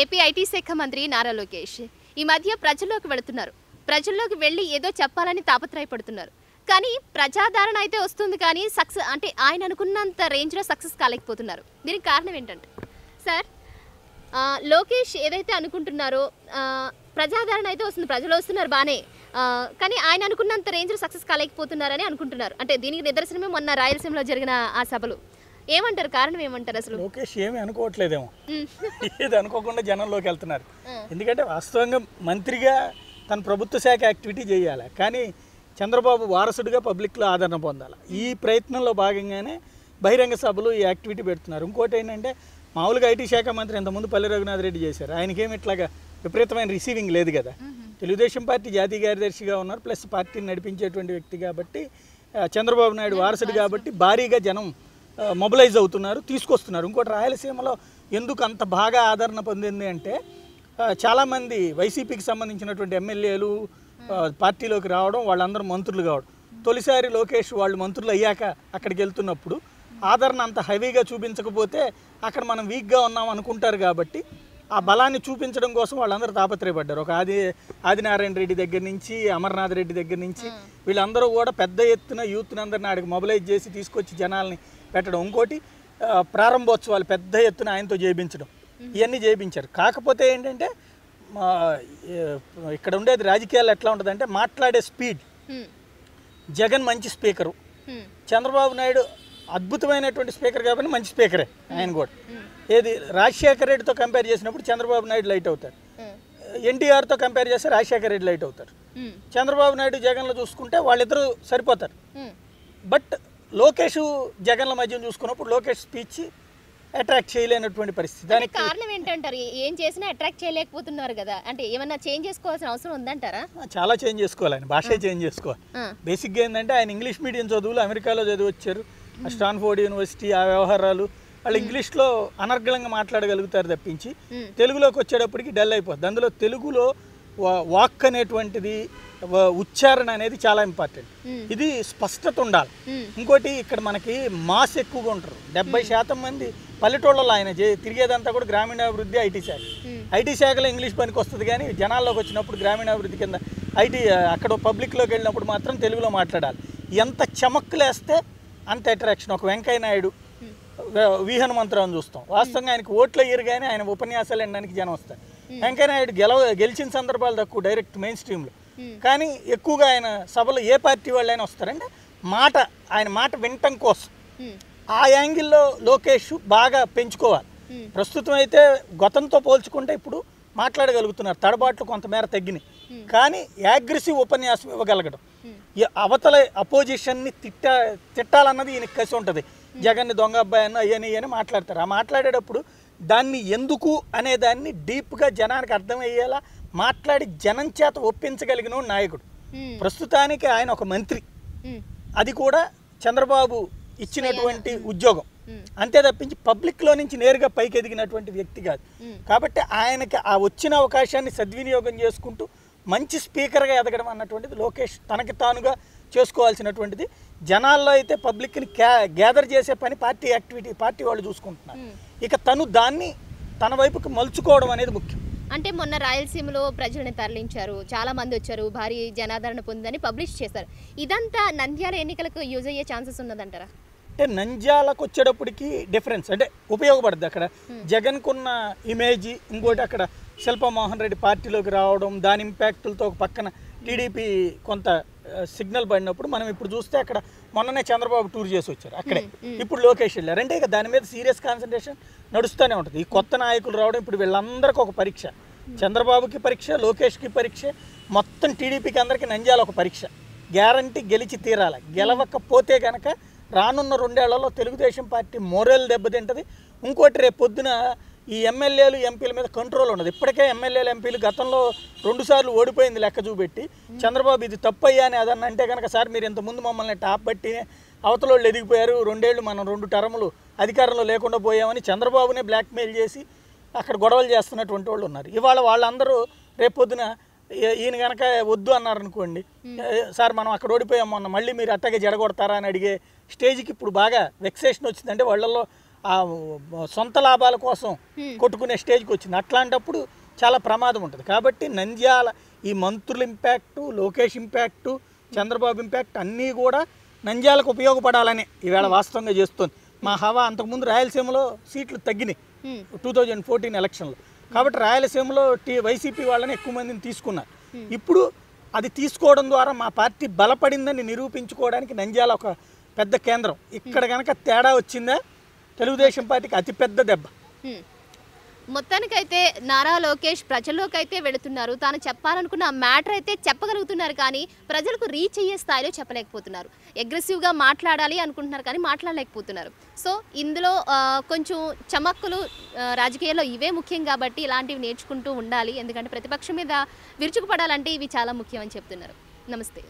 AP IT శాఖ మంత్రి నారా లోకేష్. ఈ మధ్య ప్రజల్లోకి వెళుతున్నారు. ప్రజల్లోకి వెళ్ళి ఏదో చెప్పాలని తాపత్రయపడుతున్నారు. కానీ ప్రజాదరణ అయితే వస్తుంది కానీ సక్సెస్ అంటే ఆయన అనుకున్నంత రేంజ్లో సక్సెస్ కాలేకపోతున్నారు. దీనికి కారణం ఏంటంటే సార్ లోకేష్ ఏదైతే అనుకుంటున్నారో ప్రజాదరణ అయితే వస్తుంది ప్రజలు వస్తున్నారు బాగానే కానీ ఆయన అనుకున్నంత రేంజ్లో సక్సెస్ కాలేకపోతున్నారని అనుకుంటున్నారు. అంటే దీనికి నిదర్శనమే మొన్న రాయలసీమలో జరిగిన ఆ సభలు. ఏమంటారు? కారణం ఏమంటారు అసలు? లోకేష్ ఏమీ అనుకోవట్లేదేమో. ఏది అనుకోకుండా జనంలోకి వెళ్తున్నారు. ఎందుకంటే వాస్తవంగా మంత్రిగా తన ప్రభుత్వ శాఖ యాక్టివిటీ చేయాలి. కానీ చంద్రబాబు వారసుడిగా పబ్లిక్లో ఆదరణ పొందాలి. ఈ ప్రయత్నంలో భాగంగానే బహిరంగ సభలు ఈ యాక్టివిటీ పెడుతున్నారు. ఇంకోటి ఏంటంటే మామూలుగా ఐటీ శాఖ మంత్రి ఇంతకుముందు పల్లె రఘునాథ్ రెడ్డి చేశారు. ఆయనకేమి ఇట్లాగా విపరీతమైన రిసీవింగ్ లేదు కదా. తెలుగుదేశం పార్టీ జాతీయ కార్యదర్శిగా ఉన్నారు. ప్లస్ పార్టీని నడిపించేటువంటి వ్యక్తి కాబట్టి చంద్రబాబు నాయుడు వారసుడు. కాబట్టి భారీగా జనం మొబిలైజ్ అవుతున్నారు తీసుకొస్తున్నారు. ఇంకోటి రాయలసీమలో ఎందుకు అంత బాగా ఆదరణ పొందింది అంటే చాలామంది వైసీపీకి సంబంధించినటువంటి ఎమ్మెల్యేలు పార్టీలోకి రావడం వాళ్ళందరూ మంత్రులు కావడం. తొలిసారి లోకేష్ వాళ్ళు మంత్రులు అయ్యాక అక్కడికి వెళ్తున్నప్పుడు ఆదరణ అంత హెవీగా చూపించకపోతే అక్కడ మనం వీక్గా ఉన్నాం అనుకుంటారు కాబట్టి ఆ బలాన్ని చూపించడం కోసం వాళ్ళందరూ తాపత్రయపడ్డారు. ఒక ఆది ఆదినారాయణ రెడ్డి దగ్గర నుంచి అమర్నాథ్ రెడ్డి దగ్గర నుంచి వీళ్ళందరూ కూడా పెద్ద ఎత్తున యూత్ని అందరిని ఆడికి మొబిలైజ్ చేసి తీసుకొచ్చి జనాల్ని పెట్టడం. ఇంకోటి ప్రారంభోత్సవాలు పెద్ద ఎత్తున ఆయనతో చేయించడం ఇవన్నీ చేయించారు కాకపోతే ఏంటంటే ఇక్కడ ఉండేది రాజకీయాలు ఎట్లా ఉంటుందంటే మాట్లాడే స్పీడ్. జగన్ మంచి స్పీకరు. చంద్రబాబు నాయుడు అద్భుతమైనటువంటి స్పీకర్ కాబట్టి మంచి స్పీకరే ఆయన కూడా. ఏది రాజశేఖర రెడ్డితో కంపేర్ చేసినప్పుడు చంద్రబాబు నాయుడు లైట్ అవుతారు. ఎన్టీఆర్తో కంపేర్ చేస్తే రాజశేఖర రెడ్డి లైట్ అవుతారు. చంద్రబాబు నాయుడు జగన్లో చూసుకుంటే వాళ్ళిద్దరూ సరిపోతారు. బట్ లోకేష్ జగన్ల మధ్య చూసుకున్నప్పుడు లోకేష్ స్పీచ్ అట్రాక్ట్ చేయలేనటువంటి పరిస్థితి. దానికి కారణం ఏంటంటారు? ఏ- చేసినా అట్రాక్ట్ చేయలేకపోతున్నారు కదా. అంటే ఏమన్నా చేంజ్ చేసుకోవాల్సిన అవసరం ఉందంటారా? చాలా చేంజ్ చేసుకోవాలి ఆయన. భాషే చేంజ్ చేసుకోవాలి. బేసిక్గా ఏంటంటే ఆయన ఇంగ్లీష్ మీడియం చదువులు అమెరికాలో చదివి వచ్చారు స్టాన్ఫోర్డ్ యూనివర్సిటీ ఆ వ్యవహారాలు వాళ్ళు ఇంగ్లీష్లో అనర్గళంగా మాట్లాడగలుగుతారు తప్పించి. తెలుగులోకి వచ్చేటప్పటికి డల్ అయిపోద్ది అందులో తెలుగులో వా- వాక్ అనేటువంటిది ఉచ్చారణ అనేది చాలా ఇంపార్టెంట్. ఇది స్పష్టత ఉండాలి. ఇంకోటి ఇక్కడ మనకి మాస్ ఎక్కువగా ఉంటారు డెబ్బై శాతం మంది పల్లెటూళ్ళలో ఆయన తిరిగేదంతా కూడా గ్రామీణాభివృద్ధి ఐటీ శాఖ. ఐటీ శాఖలో ఇంగ్లీష్ పనికి వస్తుంది కానీ జనాల్లోకి వచ్చినప్పుడు గ్రామీణాభివృద్ధి కింద ఐటీ అక్కడ పబ్లిక్లోకి వెళ్ళినప్పుడు మాత్రం తెలుగులో మాట్లాడాలి ఎంత చమక్కులేస్తే అంత అట్రాక్షన్ ఒక వెంకయ్య నాయుడు వ- హనుమంతరావుని చూస్తాం. వాస్తవంగా ఆయనకు ఓట్లు అయ్యారు కానీ ఆయన ఉపన్యాసాలు వినడానికి జనం వస్తారు. వెంకయ్య నాయుడు గెలవ గెలిచిన సందర్భాలు తక్కువ డైరెక్ట్ మెయిన్ స్ట్రీమ్లో కానీ ఎక్కువగా ఆయన సభలో ఏ పార్టీ వాళ్ళైనా వస్తారంటే మాట ఆయన మాట వినటం కోసం. ఉమ్. ఆ యాంగిల్లో లోకేష్ బాగా పెంచుకోవాలి. మ్. ప్రస్తుతం అయితే గతంతో పోల్చుకుంటే ఇప్పుడు మాట్లాడగలుగుతున్నారు. తడబాట్లు కొంతమేర తగ్గినాయి. కానీ యాగ్రెసివ్ ఉపన్యాసం ఇవ్వగలగడం. అవతల అపోజిషన్ని తిట్ట తిట్టాలన్నది ఈయనకి కసి ఉంటుంది. జగన్ని దొంగ అబ్బాయి అన్న అయ్యని అని మాట్లాడతారు ఆ మాట్లాడేటప్పుడు దాన్ని ఎందుకు అనే దాన్ని డీప్గా జనానికి అర్థమయ్యేలా మాట్లాడి జనం చేత ఒప్పించగలిగిన నాయకుడు. ప్రస్తుతానికి ఆయన ఒక మంత్రి. అది కూడా చంద్రబాబు ఇచ్చినటువంటి ఉద్యోగం. అంతే తప్పించి పబ్లిక్లో నుంచి నేరుగా పైకి ఎదిగినటువంటి వ్యక్తి కాదు. కాబట్టి ఆయనకి ఆ వచ్చిన అవకాశాన్ని సద్వినియోగం చేసుకుంటూ మంచి స్పీకర్గా ఎదగడం అన్నటువంటిది లోకేష్ తనకి తానుగా చేసుకోవాల్సినటువంటిది జనాల్లో అయితే పబ్లిక్ని గ్యాదర్ చేసే పని పార్టీ యాక్టివిటీ పార్టీ వాళ్ళు చూసుకుంటున్నారు. ఇక తను దాన్ని తన వైపుకి మలుచుకోవడం అనేది ముఖ్యం. అంటే మొన్న రాయలసీమలో ప్రజల్ని తరలించారు చాలా మంది వచ్చారు భారీ జనాదరణ పొందని పబ్లిష్ చేశారు. ఇదంతా నంద్యాల ఎన్నికలకు యూజ్ అయ్యే ఛాన్సెస్ ఉన్నదంటారా? అంటే నంద్యాలకు వచ్చేటప్పటికి డిఫరెన్స్ అంటే ఉపయోగపడుద్ది అక్కడ. జగన్కున్న ఇమేజ్ ఇంకోటి అక్కడ శిల్పమోహన్ రెడ్డి పార్టీలోకి రావడం దాని ఇంపాక్టులతో ఒక పక్కన టీడీపీ కొంత సిగ్నల్ పడినప్పుడు మనం ఇప్పుడు చూస్తే అక్కడ మొన్ననే చంద్రబాబు టూర్ చేసి వచ్చారు అక్కడే. ఇప్పుడు లోకేష్ వెళ్ళారు. అంటే ఇక దాని మీద సీరియస్ కాన్సన్ట్రేషన్ నడుస్తూనే ఉంటుంది. ఈ కొత్త నాయకులు రావడం ఇప్పుడు వీళ్ళందరికీ ఒక పరీక్ష. చంద్రబాబుకి పరీక్ష లోకేష్కి పరీక్ష మొత్తం టీడీపీకి అందరికీ నంద్యాల ఒక పరీక్ష. గ్యారంటీ గెలిచి తీరాలి. గెలవకపోతే కనుక రానున్న రెండేళ్ళలో తెలుగుదేశం పార్టీ మోరల్ దెబ్బతింటది. ఇంకోటి రేపు పొద్దున ఈ ఎమ్మెల్యేలు ఎంపీల మీద కంట్రోల్ ఉండదు. ఇప్పటికే ఎమ్మెల్యేలు ఎంపీలు గతంలో రెండుసార్లు ఓడిపోయింది లెక్క చూపెట్టి చంద్రబాబు ఇది తప్పు అయ్యా అని అదన్న అంటే కనుక సార్ మీరు ఇంతకుముందు మమ్మల్ని టాప్ బట్టి అవతల వాళ్ళు ఎదిగిపోయారు రెండేళ్ళు మనం రెండు టర్ములు అధికారంలో లేకుండా పోయామని చంద్రబాబునే బ్లాక్మెయిల్ చేసి అక్కడ గొడవలు చేస్తున్నటువంటి వాళ్ళు ఉన్నారు. ఇవాళ వాళ్ళందరూ రేపొద్దున ఈయన కనుక వద్దు అన్నారు అనుకోండి ఏ, సార్ మనం అక్కడ ఓడిపోయాం మొన్న మళ్ళీ మీరు అట్టగే జడగొడతారా అని అడిగే స్టేజ్కి ఇప్పుడు బాగా వెక్సేషన్ వచ్చిందంటే వాళ్ళల్లో ఆ సొంత లాభాల కోసం. కొట్టుకునే స్టేజ్కి వచ్చింది. అట్లాంటప్పుడు చాలా ప్రమాదం ఉంటుంది. కాబట్టి నంద్యాల ఈ మంత్రుల impact Lokesh impact Chandrababu impact అన్నీ కూడా నంద్యాలకు ఉపయోగపడాలని ఈవేళ వాస్తవంగా చేస్తుంది. మా హవా అంతకుముందు రాయలసీమలో సీట్లు తగ్గినాయి. టూ థౌజండ్ ఫోర్టీన్ ఎలక్షన్లో. కాబట్టి రాయలసీమలో టీ వైసీపీ వాళ్ళని ఎక్కువ మందిని తీసుకున్నారు. ఇప్పుడు అది తీసుకోవడం ద్వారా మా పార్టీ బలపడిందని నిరూపించుకోవడానికి నంద్యాల ఒక పెద్ద కేంద్రం. ఇక్కడ కనుక తేడా వచ్చిందా? తెలుగుదేశం పార్టీకి అతిపెద్ద దెబ్బ. మొత్తానికైతే నారా లోకేష్ ప్రజల్లోకి అయితే వెళుతున్నారు. తాను చెప్పాలనుకున్న మ్యాటర్ అయితే చెప్పగలుగుతున్నారు కానీ ప్రజలకు రీచ్ అయ్యే స్థాయిలో చెప్పలేకపోతున్నారు. అగ్రెసివ్గా మాట్లాడాలి అనుకుంటున్నారు కానీ మాట్లాడలేకపోతున్నారు. సో ఇందులో కొంచెం చమక్కులు రాజకీయాల్లో ఇవే ముఖ్యం కాబట్టి ఇలాంటివి నేర్చుకుంటూ ఉండాలి. ఎందుకంటే ప్రతిపక్షం మీద విరుచుకుపడాలంటే ఇవి చాలా ముఖ్యం అని చెప్తున్నారు. నమస్తే.